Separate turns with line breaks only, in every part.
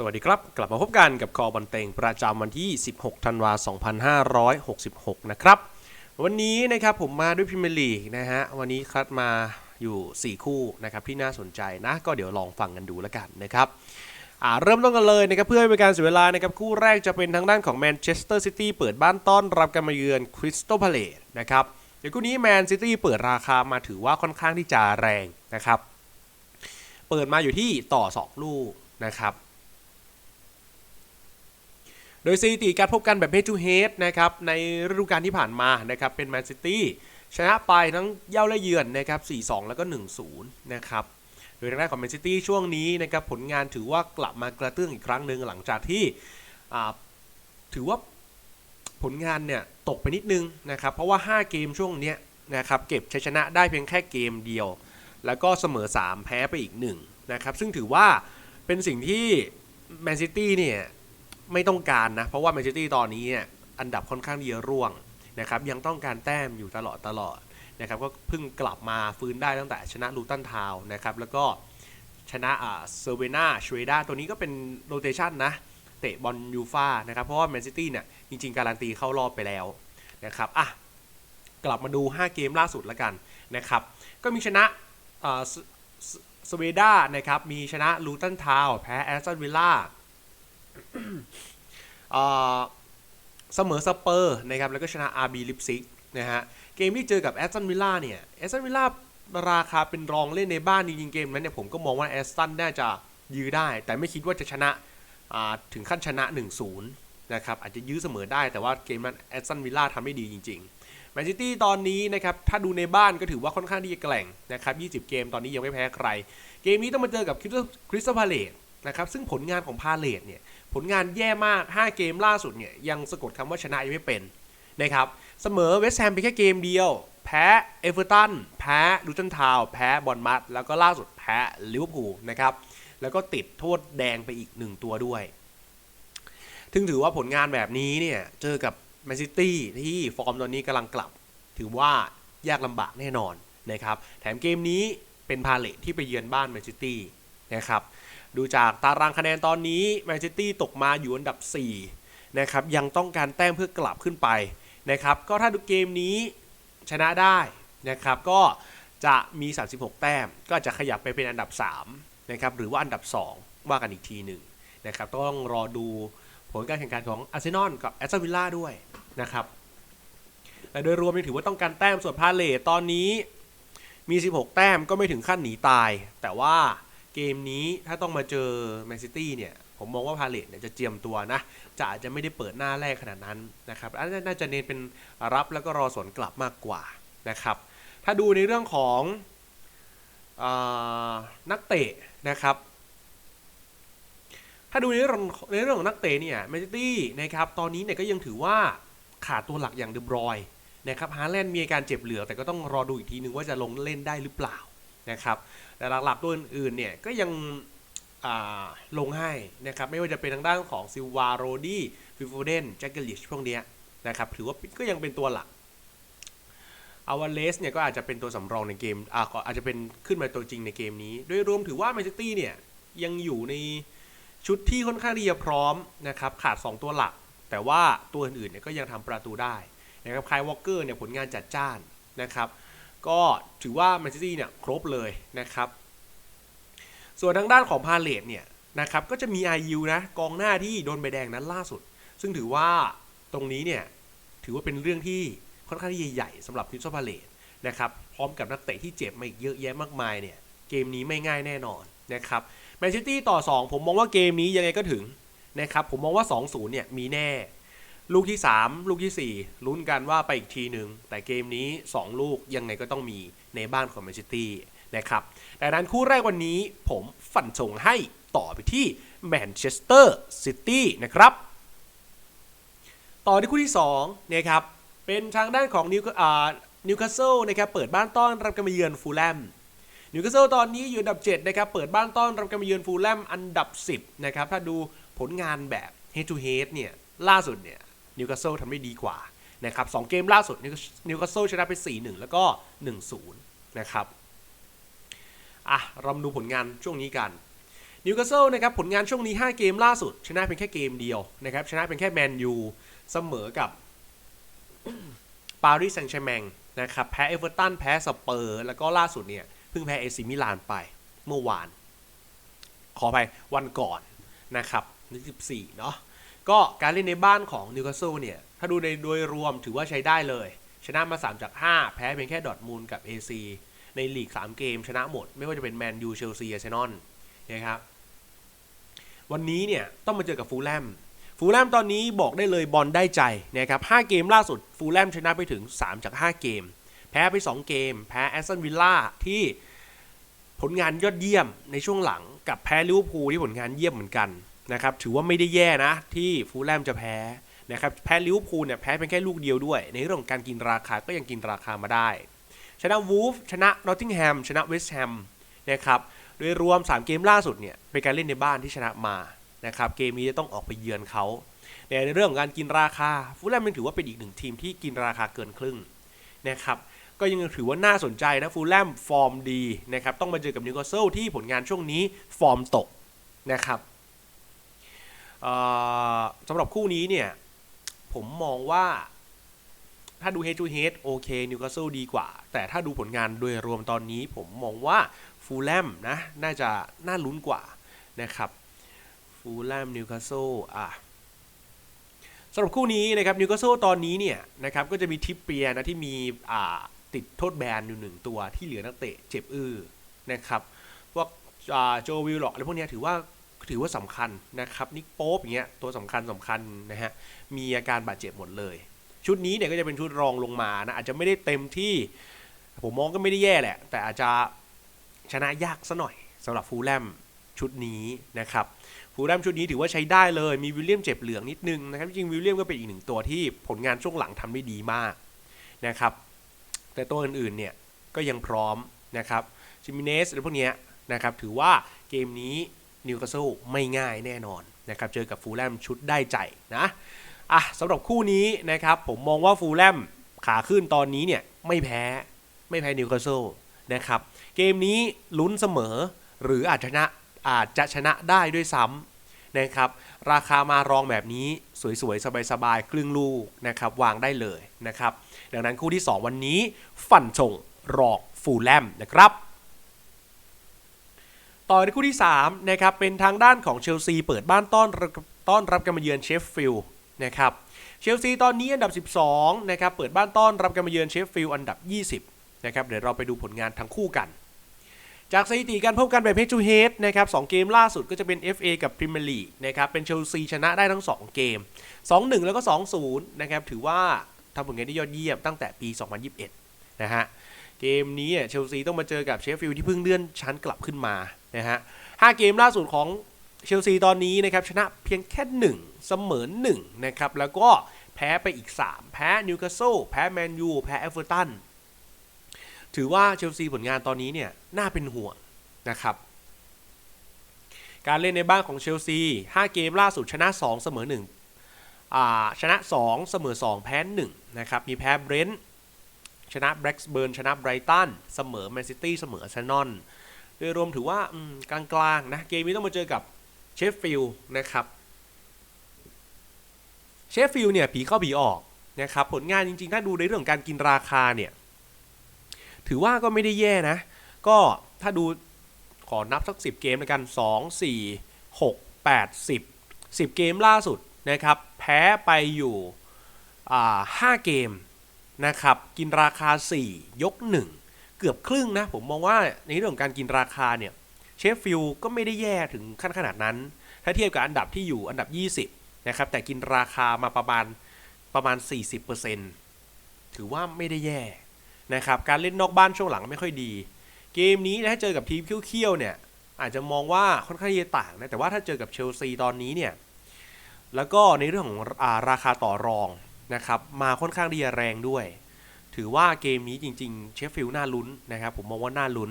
สวัสดีครับ กลับมาพบกันกับคอบอลเต็งประจำวันที่ 16 ธันวาคม 2566 นะครับ วันนี้นะครับผมมาด้วยพรีเมียร์ลีกนะฮะ วันนี้คัดมาอยู่ 4 คู่นะครับที่น่าสนใจนะ ก็เดี๋ยวลองฟังกันดูแล้วกันนะครับเริ่มต้นกันเลยนะครับเพื่อให้เป็นการเสียเวลานะครับคู่แรกจะเป็นทางด้านของแมนเชสเตอร์ซิตี้เปิดบ้านต้อนรับการมาเยือนคริสตัลพาเลตนะครับเดี๋ยวคู่นี้แมนซิตี้เปิดราคามาถือว่าค่อนข้างที่จะแรงนะครับ เปิดมาอยู่ที่ต่อ 2 ลูกนะครับ โดยสถิติการพบกันแบบ head to head นะครับในฤดูกาลที่ผ่านมานะครับเป็นแมนซิตี้ชนะไปทั้งเย้าและเยือนนะครับ4-2 แล้วก็ 1-0 นะครับโดยทางด้านของแมนซิตี้ช่วงนี้นะครับผลงานถือว่ากลับมากระเตื้องอีกครั้งหนึ่งหลังจากที่ถือว่าผลงานเนี่ยตกไปนิดนึงนะครับเพราะว่า 5 เกมช่วงเนี้ยนะครับเก็บชัยชนะได้เพียงแค่เกมเดียว แล้วก็เสมอ 3 แพ้ไปอีก1นะครับซึ่งถือว่าเป็นสิ่งที่แมนซิตี้เนี่ย ไม่ต้องการนะ เพราะว่าแมนเชสเตอร์ตอนนี้เนี่ยอันดับค่อนข้างที่จะร่วงนะครับยังต้องการแต้มอยู่ตลอดตลอดนะครับก็เพิ่งกลับมาฟื้นได้ตั้งแต่ชนะลูตันทาวนะครับแล้วก็ชนะอ่าเซเวนาชเวดาตัวนี้ก็เป็นโรเตชันนะ เตะบอลยูฟานะครับ เพราะว่าแมนซิตี้เนี่ย จริง ๆ การันตีเข้ารอบไปแล้วนะครับอะกลับมาดู 5 เกมล่าสุดแล้วกันนะครับ ก็มีชนะอ่าสสเวดานะครับ มีชนะลูตันทาวแพ้แอสตันวิลล่า เสมอสเปอร์นะครับแล้วก็ชนะ RB ลิปซิกนะฮะเกมที่เจอกับแอสตันวิลล่าเนี่ยแอสตันวิลล่าราคาเป็นรองเล่นในบ้านจริงๆเกมนั้นเนี่ยผมก็มองว่าแอสตันน่าจะยื้อได้ แต่ไม่คิดว่าจะชนะถึงขั้นชนะ 1-0นะครับอาจจะยื้อเสมอได้แต่ว่าเกมนั้นแอสตันวิลล่าทำได้ดีจริงๆแมนซิตี้ตอนนี้นะครับถ้าดูในบ้านก็ถือว่าค่อนข้างที่จะแกร่งนะครับ20 เกมตอนนี้ยังไม่แพ้ใคร เกมนี้ต้องมาเจอกับคริสตัลพาเลตนะครับซึ่งผลงานของพาเลตเนี่ย ผลงานแย่มาก 5 เกมล่าสุดเนี่ยยังสะกดคำว่าชนะยังไม่เป็นนะครับเสมอเวสต์แฮมไปแค่เกมเดียว แพ้เอเวอร์ตันแพ้ลูตันทาว์แพ้บอลมัดแล้วก็ล่าสุดแพ้ลิเวอร์พูลนะครับแล้วก็ติดโทษแดงไปอีกหนึ่งตัวด้วยถึงถือว่าผลงานแบบนี้เนี่ยเจอกับแมนซิตี้ที่ฟอร์มตอนนี้กำลังกลับ ถือว่ายากลำบากแน่นอนนะครับแถมเกมนี้เป็นพาเลทที่ไปเยือนบ้านแมนซิตี้นะครับ ดูจากตารางคะแนนตอนนี้แมนซิตี้ตกมาอยู่อันดับ4นะครับยังต้องการแต้มเพื่อกลับขึ้นไปนะครับก็ถ้าดูเกมนี้ชนะได้นะครับก็จะมี 36 แต้ม ก็จะขยับไปเป็นอันดับ3นะครับหรือว่าอันดับ 2 ว่ากันอีกทีหนึ่งนะครับต้องรอดูผลการแข่งขันของอาร์เซนอลกับแอสตันวิลล่าด้วยนะครับแต่โดยรวมยังถือว่าต้องการแต้มส่วนพาเลตตอนนี้มี 16 แต้มก็ไม่ถึงขั้นหนีตาย แต่ว่า เกมนี้ถ้าต้องมาเจอแมนซิตี้เนี่ย ผมมองว่าพาเลตเนี่ยจะเจียมตัวนะ จะอาจจะไม่ได้เปิดหน้าแรกขนาดนั้นนะครับอันน่าจะเน้นเป็นรับแล้วก็รอสวนกลับมากกว่านะครับ ถ้าดูในเรื่องของอนักเตะนะครับ ถ้าดูในเรื่องในเรื่องของนักเตะเนี่ยแมนซิตี้นะครับตอนนี้เนี่ยก็ยังถือว่าขาดตัวหลักอย่างเดบรอยนะครับฮาแลนด์มีอาการเจ็บเหลือ แต่ก็ต้องรอดูอีกทีนึงว่าจะลงเล่นได้หรือเปล่า นะครับแต่หลักๆตัวอื่นๆเนี่ยก็ยังลงให้นะครับไม่ว่าจะเป็นทางด้านของซิลวาโรดี้ฟิฟเดนแจ็คเกลิชพวกนี้นะครับถือว่าก็ยังเป็นตัวหลักอาวาเลสเนี่ยก็อาจจะเป็นตัวสำรองในเกมอาอาจจะเป็นขึ้นมาตัวจริงในเกมนี้ โดยรวมถือว่าแมนเชสเตอร์เนี่ยยังอยู่ในชุดที่ค่อนข้างที่จะพร้อมนะครับขาด 2 ตัวหลัก แต่ว่าตัวอื่นๆเนี่ยก็ยังทำประตูได้นะครับคายวอลเกอร์เนี่ยผลงานจัดจ้านนะครับ ก็ถือว่าแมนเชสเตอร์เนี่ยครบเลยนะครับ ส่วนทางด้านของพาเลตเนี่ยนะครับก็จะมี IU นะกองหน้าที่โดนใบแดงนั้นล่าสุด ซึ่งถือว่าตรงนี้เนี่ยถือว่าเป็นเรื่องที่ค่อนข้างที่ใหญ่สำหรับคริสตัลพาเลตนะครับพร้อมกับนักเตะที่เจ็บมาอีกเยอะแยะมากมายเนี่ยเกมนี้ไม่ง่ายแน่นอนนะครับแมนซิตี้ต่อ 2 ผมมองว่าเกมนี้ยังไงก็ถึงนะครับผมมองว่า 2-0เนี่ยมีแน่ ลูกที่ 3 ลูกที่ 4 ลุ้นกันว่าไปอีกทีหนึ่งแต่เกมนี้ 2 ลูกยังไงก็ต้องมีในบ้านของแมนซิตี้นะครับดังนั้นคู่แรกวันนี้ผมฝันส่งให้ต่อไปที่แมนเชสเตอร์ซิตี้นะครับ ต่อที่คู่ที่2นะครับเป็นทางด้านของนิวนิวคาสเซิลนะครับเปิดบ้านต้อนรับการมาเยือนฟูลแลมนิวคาสเซิลตอนนี้อยู่อันดับ 7 นะครับ เปิดบ้านต้อนรับการมาเยือนฟูลแลมอันดับ 10 นะครับ ถ้าดูผลงานแบบ head to head เนี่ย ล่าสุดเนี่ย นิวคาสเซิลทำได้ดีกว่านะครับสเกมล่าสุดนิวคาสเซิลชนะไป 4-1 แล้วก็ 1-0 นะครับอะเรามาดูผลงานช่วงนี้กันนิวคาสเซิลนะครับผลงานช่วงนี้ 5 เกมล่าสุด ชนะเพียงแค่เกมเดียวนะครับชนะเป็นแค่แมนยูเสมอกับปารีสแซงต์แชร์แมงนะครับแพ้เอเวอร์ตันแพ้สเปอร์ แล้วก็ล่าสุดเนี่ยเพิ่งแพ้เอซิมิลานไปเมื่อวาน ขอไปวันก่อนนะครับนี่14 เนาะ ก็การเล่นในบ้านของนิวคาสเซิลเนี่ย ถ้าดูในโดยรวมถือว่าใช้ได้เลย ชนะมา 3 จาก 5 แพ้เพียงแค่ดอทมูลกับ AC ในลีก 3 เกมชนะหมด ไม่ว่าจะเป็นแมนยูเชลซีอาร์เซนอลนะครับวันนี้เนี่ยต้องมาเจอกับฟูลแลมฟูลแลมตอนนี้บอกได้เลยบอลได้ใจนะครับ5เกมล่าสุดฟูลแลมชนะไปถึง 3 จาก 5 เกม แพ้ไป 2 เกม แพ้แอสตันวิลล่าที่ผลงานยอดเยี่ยมในช่วงหลังกับแพ้ลิเวอร์พูลที่ผลงานเยี่ยมเหมือนกัน นะครับถือว่าไม่ได้แย่นะ ที่ฟูลแลมจะแพ้นะครับแพ้ลิเวอร์พูลเนี่ยแพ้เป็นแค่ลูกเดียวด้วย ในเรื่องของการกินราคาก็ยังกินราคามาได้ ชนะวูฟชนะนอตติงแฮมชนะเวสต์แฮมนะครับโดยรวม 3 เกมล่าสุดเนี่ยเป็นการเล่นในบ้านที่ชนะมานะครับเกมนี้จะต้องออกไปเยือนเขาในเรื่องของการกินราคาฟูลแลมยังถือว่าเป็นอีกหนึ่งทีมที่กินราคาเกินครึ่งนะครับก็ยังถือว่าน่าสนใจนะฟูลแลมฟอร์มดีนะครับต้องมาเจอกับนิวคาสเซิลที่ผลงานช่วงนี้ฟอร์มตกนะครับ สำหรับคู่นี้เนี่ย ผมมองว่า ถ้าดู head to head โอเคนิวคาสเซิลดีกว่า แต่ถ้าดูผลงานโดยรวมตอนนี้ ผมมองว่าฟูลแลมนะ น่าจะน่าลุ้นกว่านะครับฟูลแลมนิวคาสเซิลอะสำหรับคู่นี้นะครับนิวคาสเซิลตอนนี้เนี่ยนะครับก็จะมีทิปเปียนะที่มีอ่าติดโทษแบนอยู่หนึ่งตัวที่เหลือนักเตะเจ็บอื้อนะครับพวกโจวิลล็อกอะไรพวกนี้ถือว่า ถือว่าสำคัญนะครับนิกโป๊ปอย่างเงี้ยตัวสำคัญสำคัญนะฮะมีอาการบาดเจ็บหมดเลย ชุดนี้เนี่ยก็จะเป็นชุดรองลงมานะอาจจะไม่ได้เต็มที่ ผมมองก็ไม่ได้แย่แหละ แต่อาจจะชนะยากซะหน่อยสำหรับฟูลแลมชุดนี้นะครับฟูลแลมชุดนี้ถือว่าใช้ได้เลยมีวิลเลียมเจ็บเหลืองนิดนึงนะครับจริงวิลเลียมก็เป็นอีกหนึ่งตัวที่ผลงานช่วงหลังทำได้ดีมากนะครับแต่ตัวอื่นๆเนี่ยก็ยังพร้อมนะครับจิมิเนสหรือพวกเนี้ยนะครับถือว่าเกมนี้ นิวคาสเซิลไม่ง่ายแน่นอนนะครับเจอกับฟูลแลมชุดได้ใจนะอะสำหรับคู่นี้นะครับผมมองว่าฟูลแลมขาขึ้นตอนนี้เนี่ยไม่แพ้ไม่แพ้นิวคาสเซิลนะครับเกมนี้ลุ้นเสมอหรืออาจชนะอาจจะชนะได้ด้วยซ้ำนะครับราคามารองแบบนี้สวยๆ สบายๆ ครึ่งลูกนะครับวางได้เลยนะครับดังนั้นคู่ที่ 2 วันนี้ฝันชงรอกฟูลแลมนะครับ ต่อในคู่ที่ 3 นะครับ เป็นทางด้านของเชลซีเปิดบ้านต้อนต้อนรับการมาเยือนเชฟฟิลด์นะครับ เชลซีตอนนี้อันดับ 12 นะครับ เปิดบ้านต้อนรับการมาเยือนเชฟฟิลด์อันดับ 20 นะครับ เดี๋ยวเราไปดูผลงานทั้งคู่กัน จากสถิติการพบกันแบบ head to head นะครับ2เกมล่าสุดก็จะเป็น FA กับ Premier League นะครับ เป็นเชลซีชนะได้ทั้ง 2 เกม 2-1 แล้วก็ 2-0 นะครับ ถือว่าทำผลงานได้ยอดเยี่ยมตั้งแต่ปี 2021 นะฮะ เกมนี้เชลซีต้องมาเจอกับเชฟฟิลด์ที่เพิ่งเลื่อนชั้นกลับขึ้นมานะฮะ5เกมล่าสุดของเชลซีตอนนี้นะครับชนะเพียงแค่ 1 เสมอ1นะครับแล้วก็แพ้ไปอีก 3 แพ้นิวคาสเซิลแพ้แมนยูแพ้เอเวอร์ตันถือว่าเชลซีผลงานตอนนี้เนี่ยน่าเป็นห่วงนะครับการเล่นในบ้านของเชลซี 5 เกมล่าสุดชนะ 2 เสมอ1อ่าชนะ 2 เสมอ 2 แพ้ 1 นะครับ มีแพ้เบรนท์ ชนะแบล็กเบิร์นชนะไบรตันเสมอแมนซิตี้เสมออาร์เซนอลโดยรวมถือว่ากลางๆนะเกมนี้ต้องมาเจอกับเชฟฟิลด์นะครับเชฟฟิลด์เนี่ยผีเข้าผีออกนะครับผลงานจริงๆ ถ้าดูในเรื่องการกินราคาเนี่ยถือว่าก็ไม่ได้แย่นะ ก็ถ้าดูขอนับสัก 10 เกมแล้วกัน 2 4 6 8 10 10 เกมล่าสุดนะครับแพ้ไปอยู่อ่า5เกม นะครับกินราคา 4 ยก 1 เกือบครึ่งนะ ผมมองว่าในเรื่องของการกินราคาเนี่ยเชฟฟิลก็ไม่ได้แย่ถึงขั้นขนาดนั้น ถ้าเทียบกับอันดับที่อยู่อันดับ 20 นะครับ แต่กินราคามาประมาณประมาณ 40%ถือว่าไม่ได้แย่นะครับการเล่นนอกบ้านช่วงหลังไม่ค่อยดี เกมนี้ถ้าเจอกับทีมเคี้ยวๆเนี่ยอาจจะมองว่าค่อนข้างจะต่างนะแต่ว่าถ้าเจอกับเชลซีตอนนี้เนี่ยแล้วก็ในเรื่องของอาราคาต่อรอง นะครับมาค่อนข้างดีแรงด้วย ถือว่าเกมนี้จริง ๆ เชฟฟิลด์น่าลุ้นนะครับผมมองว่าน่าลุ้น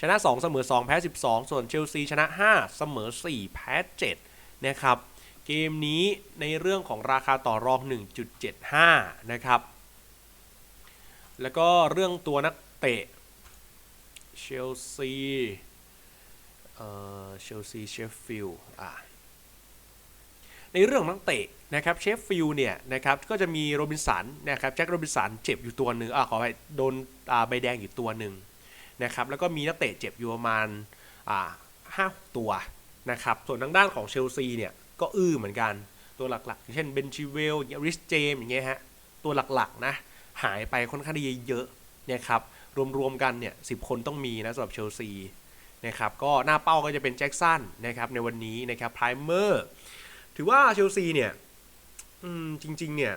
ชนะ 2 เสมอ 2 แพ้ 12 ส่วนเชลซีชนะ 5 เสมอ 4 แพ้7นะครับเกมนี้ในเรื่องของราคาต่อรอง 1.75 นะครับ แล้วก็เรื่องตัวนักเตะเชลซีเอ่อเชลซีเชฟฟิลด์อ่าในเรื่องนักเตะ นะครับเชฟฟิลด์เนี่ยนะครับก็จะมีโรบินสันนะครับแจ็คโรบินสันเจ็บอยู่ตัวหนึ่งอ่าขอไปโดนอ่าใบแดงอยู่ตัวหนึ่งนะครับแล้วก็มีนักเตะเจ็บอยู่ประมาณอ่าห้าหกตัวนะครับส่วนทางด้านของเชลซีเนี่ยก็อื้อเหมือนกันตัวหลักๆ เช่นเบนชิเวลริสเจมอย่างเงี้ยฮะตัวหลักๆนะหายไปค่อนข้างที่เยอะนะครับรวมๆกันเนี่ยสิคนต้องมีนะสำหรับเชลซีนะครับก็หน้าเป้าก็จะเป็นแจ็คสันนะครับในวันนี้นะครับไพรเมอร์ถือว่าเชลซีเนี่ย อืมจริง ๆ เนี่ย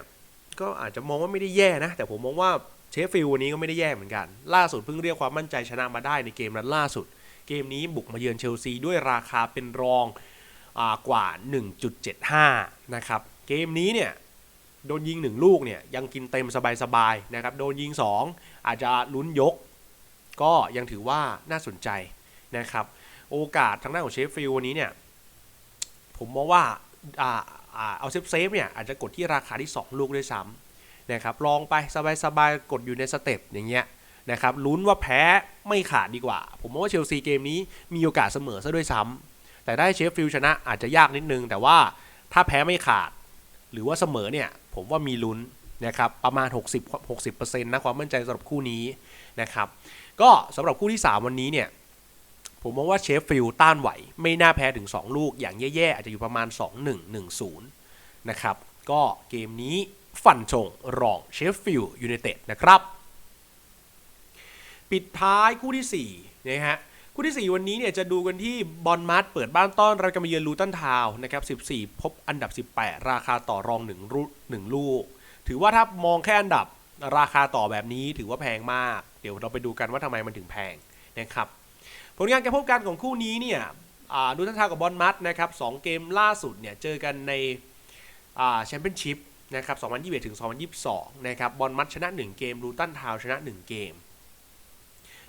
ก็อาจจะมองว่าไม่ได้แย่นะ แต่ผมมองว่าเชฟฟิลด์วันนี้ก็ไม่ได้แย่เหมือนกัน ล่าสุดเพิ่งเรียกความมั่นใจชนะมาได้ในเกมนัดล่าสุด เกมนี้บุกมาเยือนเชลซีด้วยราคาเป็นรองอกว่า 1.75 นะครับ เกมนี้เนี่ยโดนยิง 1 ลูกเนี่ยยังกินเต็มสบายๆนะครับ โดนยิง 2 อาจจะลุ้นยก ก็ยังถือว่าน่าสนใจนะครับ โอกาสทางด้านของเชฟฟิลด์วันนี้เนี่ย ผมมองว่า เอาเซฟเซฟเนี่ยอาจจะกดที่ราคาที่ 2 ลูกด้วยซ้ำนะครับลองไปสบายๆกดอยู่ในสเต็ปอย่างเงี้ยนะครับลุ้นว่าแพ้ไม่ขาดดีกว่า ผมว่าเชลซีเกมนี้มีโอกาสเสมอซะด้วยซ้ำแต่ได้เชฟฟิลชนะอาจจะยากนิดนึง แต่ว่าถ้าแพ้ไม่ขาด หรือว่าเสมอเนี่ยผมว่ามีลุ้นนะครับประมาณ 60 60%นะความมั่นใจสำหรับคู่นี้นะครับก็สำหรับคู่ที่ 3 วันนี้เนี่ย ผมมองว่าเชฟฟิลด์ต้านไหว ไม่น่าแพ้ถึง 2 ลูกอย่างแย่ๆ อาจจะอยู่ประมาณ 2-1-1-0 นะครับ ก็เกมนี้ฟันชงรองเชฟฟิลด์ยูไนเต็ดนะครับ ปิดท้ายคู่ที่4นะฮะคู่ที่ 4 วันนี้เนี่ยจะดูกันที่บอลมัดเปิดบ้านต้อนรับการมาเยือนลูตันทาวน์นะครับ 14 พบอันดับ 18 ราคาต่อรอง1ลูก1ลูก ถือว่าถ้ามองแค่อันดับราคาต่อแบบนี้ถือว่าแพงมาก เดี๋ยวเราไปดูกันว่าทำไมมันถึงแพงนะครับ ผลงานการพบกันของคู่นี้เนี่ยดูทันทากับบอลมัดนะครับสเกมล่าสุดเนี่ยเจอกันในแชมเปี้ยนชิพนะครับ 2021 ถึง 2022 นะครับ บอลมัดชนะ 1 เกมลูตันทาวชนะ 1 เกม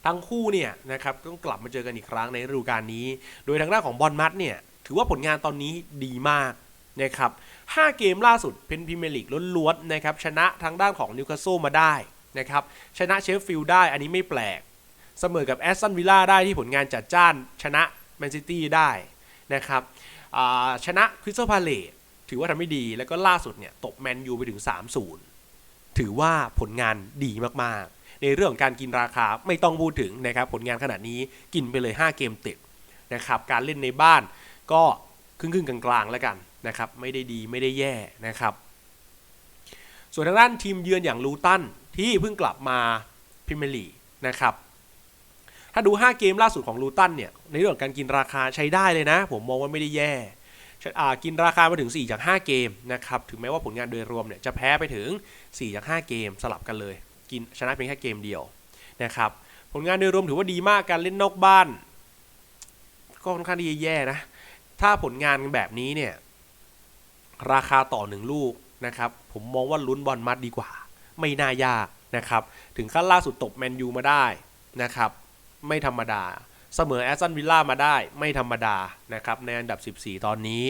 ทั้งคู่เนี่ยนะครับต้องกลับมาเจอกันอีกครั้งในฤดูกาลนี้ โดยทางด้านของบอลมัดเนี่ยถือว่าผลงานตอนนี้ดีมากนะครับ 5 เกมล่าสุดเป็นพรีเมียร์ลีกล้วนๆนะครับ ชนะทางด้านของนิวคาสเซิลมาได้นะครับ ชนะเชฟฟิลด์ได้ อันนี้ไม่แปลก เสมอกับแอสตันวิลล่าได้ที่ผลงานจัดจ้านชนะแมนซิตี้ได้นะครับชนะคริสตัลพาเลตถือว่าทำไม่ดีแล้วก็ล่าสุดเนี่ยตบแมนยูไปถึง 3-0 ถือว่าผลงานดีมากๆ ในเรื่องของการกินราคาไม่ต้องพูดถึงนะครับผลงานขนาดนี้กินไปเลย 5 เกมติดนะครับการเล่นในบ้านก็ครึ่งๆกลางๆแล้วกันนะครับไม่ได้ดีไม่ได้แย่นะครับส่วนทางด้านทีมเยือนอย่างลูตันที่เพิ่งกลับมาพรีเมียร์ลีกนะครับ ถ้าดู 5 เกมล่าสุดของลูตันเนี่ย ในเรื่องการกินราคาใช้ได้เลยนะ ผมมองว่าไม่ได้แย่กินราคามาถึง 4 จาก 5 เกมนะครับ ถึงแม้ว่าผลงานโดยรวมเนี่ยจะแพ้ไปถึง 4 จาก 5 เกมสลับกันเลย กินชนะเพียงแค่เกมเดียวนะครับ ผลงานโดยรวมถือว่าดีมากการเล่นนอกบ้าน ก็ค่อนข้างที่จะแย่นะ ถ้าผลงานแบบนี้เนี่ยราคาต่อหนึ่งลูกนะครับ ผมมองว่าลุ้นบอลมัดดีกว่า ไม่น่ายากนะครับ ถึงขั้นล่าสุดตกแมนยูมาได้นะครับ ไม่ธรรมดา เสมอแอสตันวิลล่ามาได้ไม่ธรรมดานะครับในอันดับ 14 ตอนนี้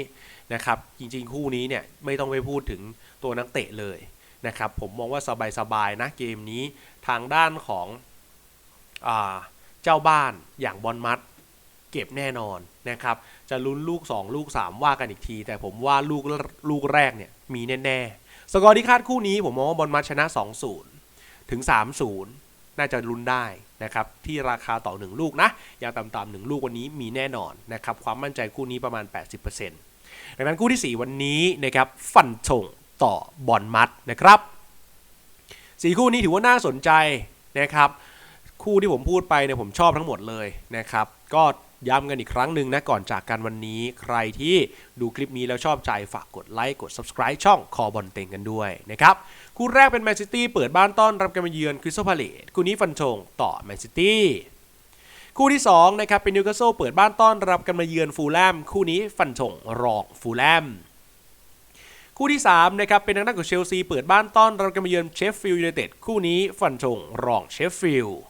นะครับจริงๆ คู่นี้เนี่ยไม่ต้องไปพูดถึงตัวนักเตะเลยนะครับผมมองว่าสบายๆนะเกมนี้ทางด้านของอเจ้าบ้านอย่างบอลมัดเก็บแน่นอนนะครับจะลุ้นลูก 2 ลูก 3 ว่ากันอีกที แต่ผมว่าลูกลูกแรกเนี่ยมีแน่ๆ สกอร์ที่คาดคู่นี้ผมมองว่าบอลมัดชนะ 2-0 ถึง 3-0 น่าจะลุ้นได้ นะครับที่ราคาต่อ 1 ลูกนะอย่างต่ำๆหนึ่งลูกวันนี้มีแน่นอนนะครับความมั่นใจคู่นี้ประมาณ 80%ดังนั้นคู่ที่ 4 วันนี้นะครับฟันธงต่อบอลมัดนะครับสีคู่นี้ถือว่าน่าสนใจนะครับคู่ที่ผมพูดไปเนี่ยผมชอบทั้งหมดเลยนะครับก็ย้ำกันอีกครั้งหนึ่งนะก่อนจากกันวันนี้ ใครที่ดูคลิปนี้แล้วชอบใจฝากกดไลค์กด subscribe ช่องคอบอลเต็งกันด้วยนะครับ คู่แรกเป็นแมนซิตี้เปิดบ้านต้อนรับการมาเยือนคริสตัลพาเลตคู่นี้ฟันธงต่อแมนซิตี้คู่ที่2นะครับเป็นนิวคาสเซิลเปิดบ้านต้อนรับกันมาเยือนฟูลแลมคู่นี้ฟันธงรองฟูลแลมคู่ที่3นะครับเป็นทางด้านของเชลซีเปิดบ้านต้อนรับกันมาเยือนเชฟฟิลด์ยูไนเต็ดคู่นี้ฟันธงรองเชฟฟิลด์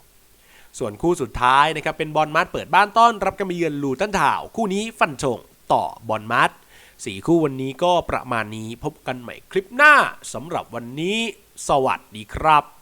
ส่วนคู่สุดท้ายนะครับเป็นบอลมัดเปิดบ้านต้อนรับกันมาเยือนลูตันทาวคู่นี้ฟันธงต่อบอลมัด สี่คู่วันนี้ก็ประมาณนี้พบกันใหม่คลิปหน้าสำหรับวันนี้ สวัสดีครับ